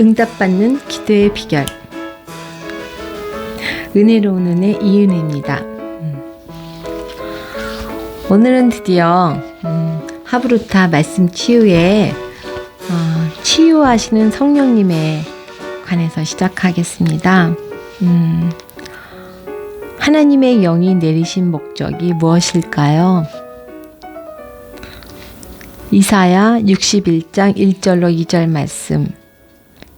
응답받는 기도의 비결. 은혜로운 은혜 이은혜입니다. 음. 오늘은 드디어 음, 하브루타 말씀 치유에 어, 치유하시는 성령님에 관해서 시작하겠습니다. 음, 하나님의 영이 내리신 목적이 무엇일까요? 이사야 61장 1절로 2절 말씀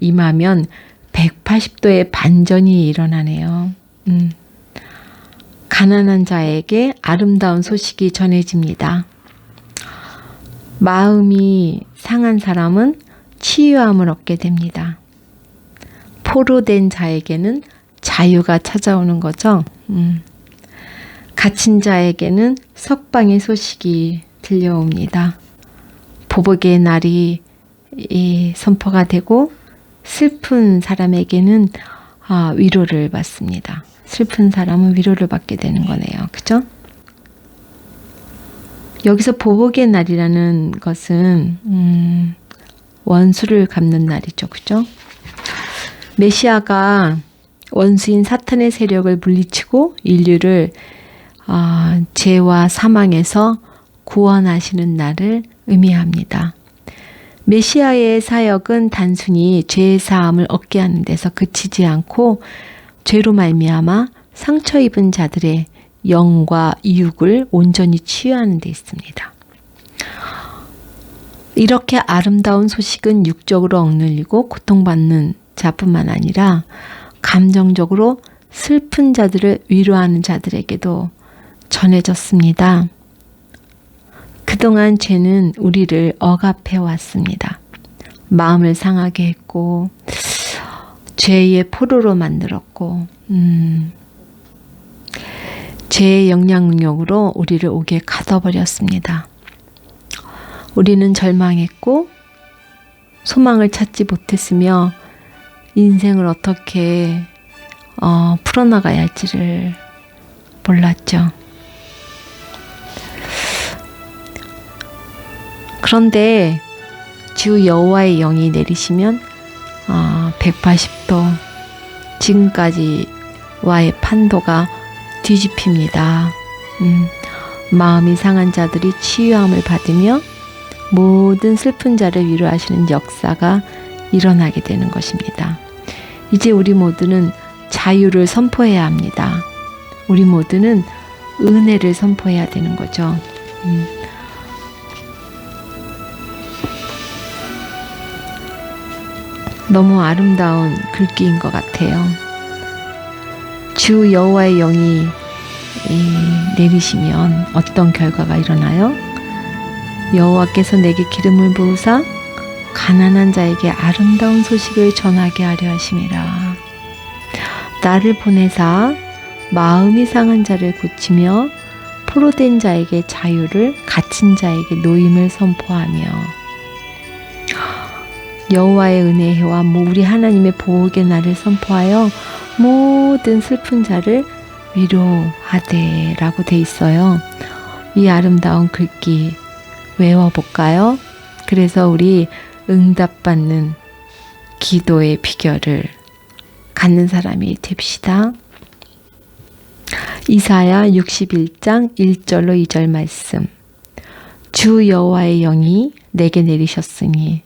임하면 180도의 반전이 일어나네요. 음. 가난한 자에게 아름다운 소식이 전해집니다. 마음이 상한 사람은 치유함을 얻게 됩니다. 포로된 자에게는 자유가 찾아오는 거죠. 음. 갇힌 자에게는 석방의 소식이 들려옵니다. 보복의 날이 선포가 되고 슬픈 사람에게는 아, 위로를 받습니다. 슬픈 사람은 위로를 받게 되는 거네요. 그죠? 여기서 보복의 날이라는 것은 음, 원수를 갚는 날이죠. 그죠? 메시아가 원수인 사탄의 세력을 물리치고 인류를 어, 죄와 사망에서 구원하시는 날을 의미합니다. 메시아의 사역은 단순히 죄 사함을 얻게 하는 데서 그치지 않고 죄로 말미암아 상처 입은 자들의 영과 이육을 온전히 치유하는 데 있습니다. 이렇게 아름다운 소식은 육적으로 억눌리고 고통받는 자뿐만 아니라 감정적으로 슬픈 자들을 위로하는 자들에게도 전해졌습니다. 그동안 죄는 우리를 억압해 왔습니다. 마음을 상하게 했고, 죄의 포로로 만들었고, 음, 죄의 영향력으로 우리를 오게 가둬버렸습니다. 우리는 절망했고, 소망을 찾지 못했으며, 인생을 어떻게 어, 풀어나가야 할지를 몰랐죠. 그런데 주 여호와의 영이 내리시면 어, 180도 지금까지와의 판도가 뒤집힙니다. 음, 마음이 상한 자들이 치유함을 받으며 모든 슬픈 자를 위로하시는 역사가 일어나게 되는 것입니다. 이제 우리 모두는 자유를 선포해야 합니다. 우리 모두는 은혜를 선포해야 되는 거죠. 음. 너무 아름다운 글귀인 것 같아요. 주 여호와의 영이 내리시면 어떤 결과가 일어나요? 여호와께서 내게 기름을 부으사 가난한 자에게 아름다운 소식을 전하게 하려 하심이라. 나를 보내사 마음이 상한 자를 고치며 포로된 자에게 자유를 갇힌 자에게 노임을 선포하며 여호와의 은혜와 우리 하나님의 보복의 날을 선포하여 모든 슬픈 자를 위로하되라고 돼 있어요. 이 아름다운 글귀 외워볼까요? 그래서 우리 응답받는 기도의 비결을 갖는 사람이 됩시다. 이사야 61장 1절로 2절 말씀. 주 여호와의 영이 내게 내리셨으니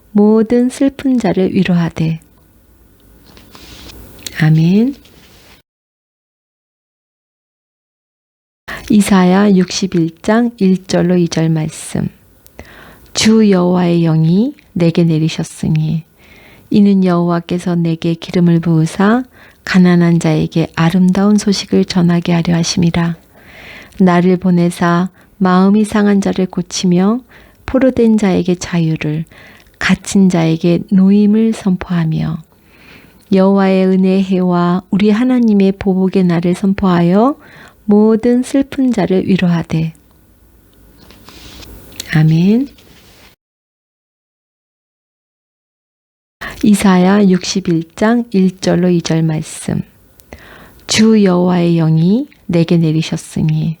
모든 슬픈 자를 위로하되 아멘. 이사야 61장 1절로 2절 말씀. 주 여호와의 영이 내게 내리셨으니 이는 여호와께서 내게 기름을 부으사 가난한 자에게 아름다운 소식을 전하게 하려 하심이라. 나를 보내사 마음이 상한 자를 고치며 포로된 자에게 자유를 갇힌 자에게 노임을 선포하며 여호와의 은혜의 해와 우리 하나님의 보복의 날을 선포하여 모든 슬픈 자를 위로하되 아멘. 이사야 61장 1절로 2절 말씀. 주 여호와의 영이 내게 내리셨으니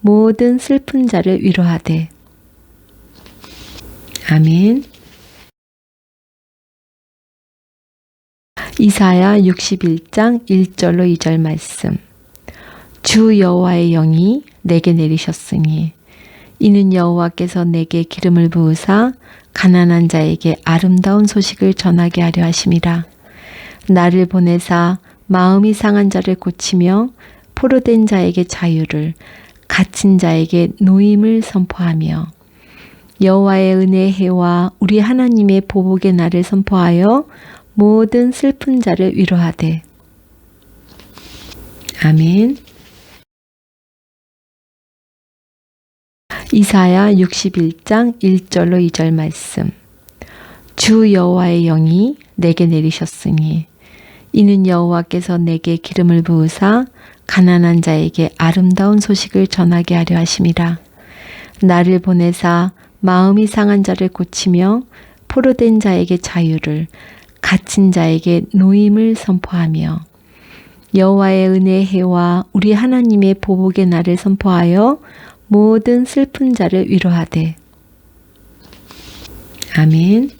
모든 슬픈 자를 위로하되 아멘. 이사야 61장 1절로 2절 말씀. 주 여호와의 영이 내게 내리셨으니 이는 여호와께서 내게 기름을 부으사 가난한 자에게 아름다운 소식을 전하게 하려 하심이라. 나를 보내사 마음이 상한 자를 고치며 포로된 자에게 자유를 갇힌 자에게 노임을 선포하며 여호와의 은혜의 해와 우리 하나님의 보복의 날을 선포하여 모든 슬픈 자를 위로하되 아멘. 이사야 61장 1절로 2절 말씀. 주 여호와의 영이 내게 내리셨으니 이는 여호와께서 내게 기름을 부으사 가난한 자에게 아름다운 소식을 전하게 하려 하심이라. 나를 보내사 마음이 상한 자를 고치며 포로된 자에게 자유를 갇힌 자에게 노임을 선포하며 여호와의 은혜의 해와 우리 하나님의 보복의 날을 선포하여 모든 슬픈 자를 위로하되 아멘.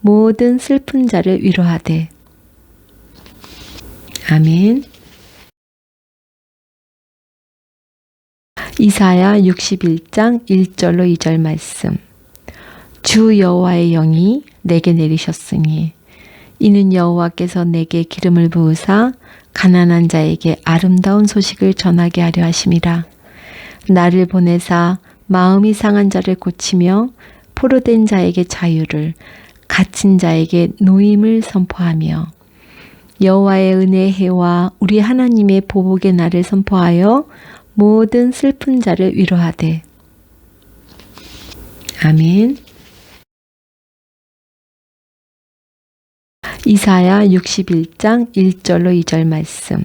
모든 슬픈 자를 위로하되 아멘. 이사야 61장 1절로 2절 말씀. 주 여호와의 영이 내게 내리셨으니 이는 여호와께서 내게 기름을 부으사 가난한 자에게 아름다운 소식을 전하게 하려 하심이라. 나를 보내사 마음이 상한 자를 고치며 포로된 자에게 자유를 갇힌 자에게 노임을 선포하며 여호와의 은혜의 해와 우리 하나님의 보복의 날을 선포하여 모든 슬픈 자를 위로하되 아멘. 이사야 61장 1절로 2절 말씀.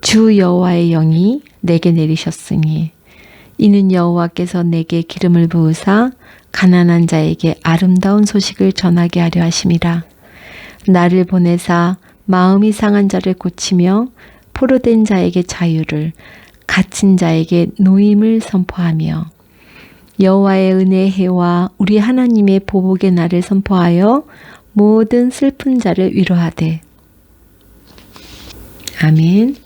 주 여호와의 영이 내게 내리셨으니 이는 여호와께서 내게 기름을 부으사 가난한 자에게 아름다운 소식을 전하게 하려 하심이라. 나를 보내사 마음이 상한 자를 고치며 포로된 자에게 자유를 갇힌 자에게 노임을 선포하며 여호와의 은혜의 해와 우리 하나님의 보복의 날을 선포하여 모든 슬픈 자를 위로하되 아멘.